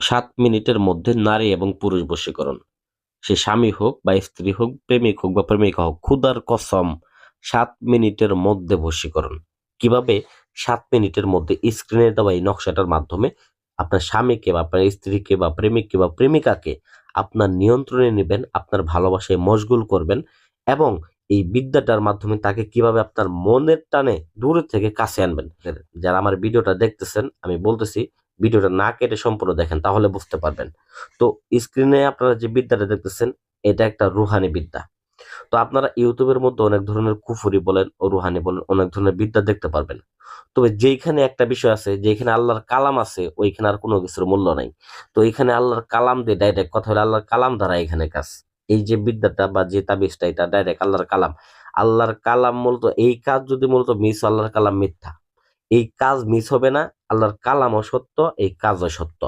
সাত মিনিটের মধ্যে নারী এবং পুরুষ বশীকরণ। সে স্বামী হোক বা স্ত্রী হোক, প্রেমিক হোক বা প্রেমিকা হোক ক্ষুদার কসম সাত মিনিটের মধ্যে বশীকরণ। কীভাবে সাত মিনিটের মধ্যে স্ক্রিনে দেওয়া এই নকশাটার মাধ্যমে আপনার স্বামীকে বা আপনার স্ত্রীকে বা প্রেমিককে বা প্রেমিকাকে আপনার নিয়ন্ত্রণে নেবেন, আপনার ভালোবাসায় মশগুল করবেন এবং এই বিদ্যাটার মাধ্যমে তাকে কীভাবে আপনার মনের টানে দূরে থেকে কাছে আনবেন। যারা আমার ভিডিওটা দেখতেছেন, আমি বলতেছি ভিডিওটা না কেটে সম্পূর্ণ দেখেন, তাহলে বুঝতে পারবেন। তো স্ক্রিনে আপনারা যে বিদ্যাটা দেখতেছেন, এটা একটা রুহানি বিদ্যা। তো আপনারা ইউটিউবের মধ্যে অনেক ধরনের কুফুরি বলেন, ও রুহানি বলেন, অনেক ধরনের বিদ্যা দেখতে পারবেন। তবে যেইখানে একটা বিষয় আছে যেখানে আল্লাহর কালাম আছে, ওইখানে আর কোনো কিছুর মূল্য নাই। তো এখানে আল্লাহর কালাম দিয়ে ডাইরেক্ট কথা হলো আল্লাহর কালাম দ্বারা এখানে কাজ। এই যে বিদ্যাটা বা যে তাবিজটা, এটা ডাইরেক্ট আল্লাহর কালাম। আল্লাহর কালাম মূলত, এই কাজ যদি মূলত মিস, আল্লাহর কালাম মিথ্যা। এই কাজ মিস হবে না, আল্লাহর কালামও সত্য, এই কাজও সত্য।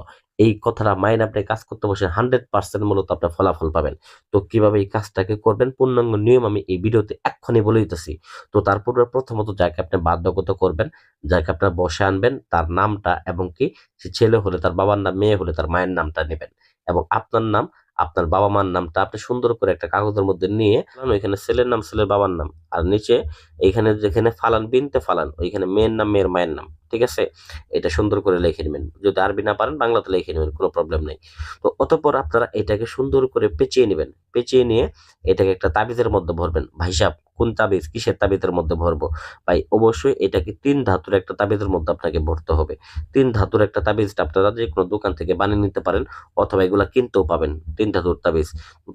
এই কথাটা মাইন আপনি কাজ করতে বসে হান্ড্রেড পার্সেন্ট মূলত আপনি ফলাফল পাবেন। তো কীভাবে এই কাজটাকে করবেন? পূর্ণাঙ্গ নিয়ম আমি এই ভিডিওতে এক্ষুনি বলে দিতেছি। তো তারপর প্রথমত যাকে আপনি বাধ্যগত করবেন, যাকে আপনার বসে আনবেন, তার নামটা এবং কি সে ছেলে হলে তার বাবার নাম, মেয়ে হলে তার মায়ের নামটা নেবেন। এবং আপনার নাম, আপনার বাবা মার নামটা আপনি সুন্দর করে একটা কাগজের মধ্যে নিয়ে, এখানে ছেলের নাম, ছেলের বাবার নাম। আর নিচে এইখানে যেখানে ফালান, বিনতে ফালান, ওইখানে মেয়ের নাম, মেয়ের মায়ের নাম, ঠিক আছে? এটা সুন্দর করে লিখে নেবেন। যদি আরবি না পারেন, বাংলাতে লিখে নেবেন, কোনো প্রবলেম নেই। তো অতপর আপনারা এটাকে সুন্দর করে পেঁচিয়ে নেবেন। পেঁচিয়ে নিয়ে এটাকে একটা তাবিজের মধ্যে ভরবেন। ভাইসাব কোন তাবিজ? কিসের তাবিজের মধ্যে ভরবো? ভাই, অবশ্যই এটাকে তিন ধাতুর একটা তাবিজের মধ্যে আপনাকে ভরতে হবে। তিন ধাতুর একটা তাবিজটা আপনারা যে কোনো দোকান থেকে বানিয়ে নিতে পারেন, অথবা এগুলা কিনতেও পাবেন, তিন ধাতুর তাবিজ।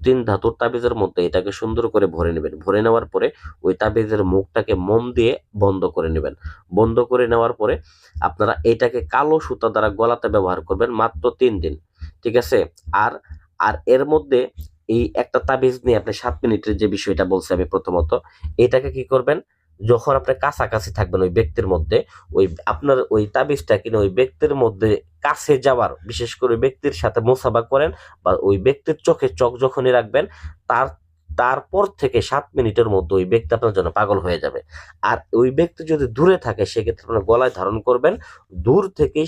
তিন ধাতুর তাবিজের মধ্যে এটাকে সুন্দর করে ভরে নেবেন। ভরে নেওয়ার পরে ওই তাবিজের মুখটাকে মোম দিয়ে বন্ধ করে নেবেন। বন্ধ করে নেওয়ার পরে আপনারা এটাকে কালো সুতা দ্বারা গলাতে ব্যবহার করবেন মাত্র তিন দিন, ঠিক আছে? আর আর এর মধ্যে এই একটা তাবিজ নিয়ে আপনি সাত মিনিটের যে বিষয়টা বলছি আমি প্রথমত, এটাকে কি করবেন? যখন আপনি কাছাকাছি থাকবেন ওই ব্যক্তির মধ্যে, ওই আপনার ওই তাবিজটা কিনে ওই ব্যক্তির মধ্যে কাছে যাওয়ার, বিশেষ করে ব্যক্তির সাথে মোসাবা করেন বা ওই ব্যক্তির চোখে চোখ যখনই রাখবেন, তার তারপর থেকে সাত মিনিটের মধ্যে ওই ব্যক্তি আপনার জন্য পাগল হয়ে যাবে। আর ওই ব্যক্তি যদি দূরে থাকে, সেক্ষেত্রে আপনার গলায় ধারণ করবেন, দূর থেকেই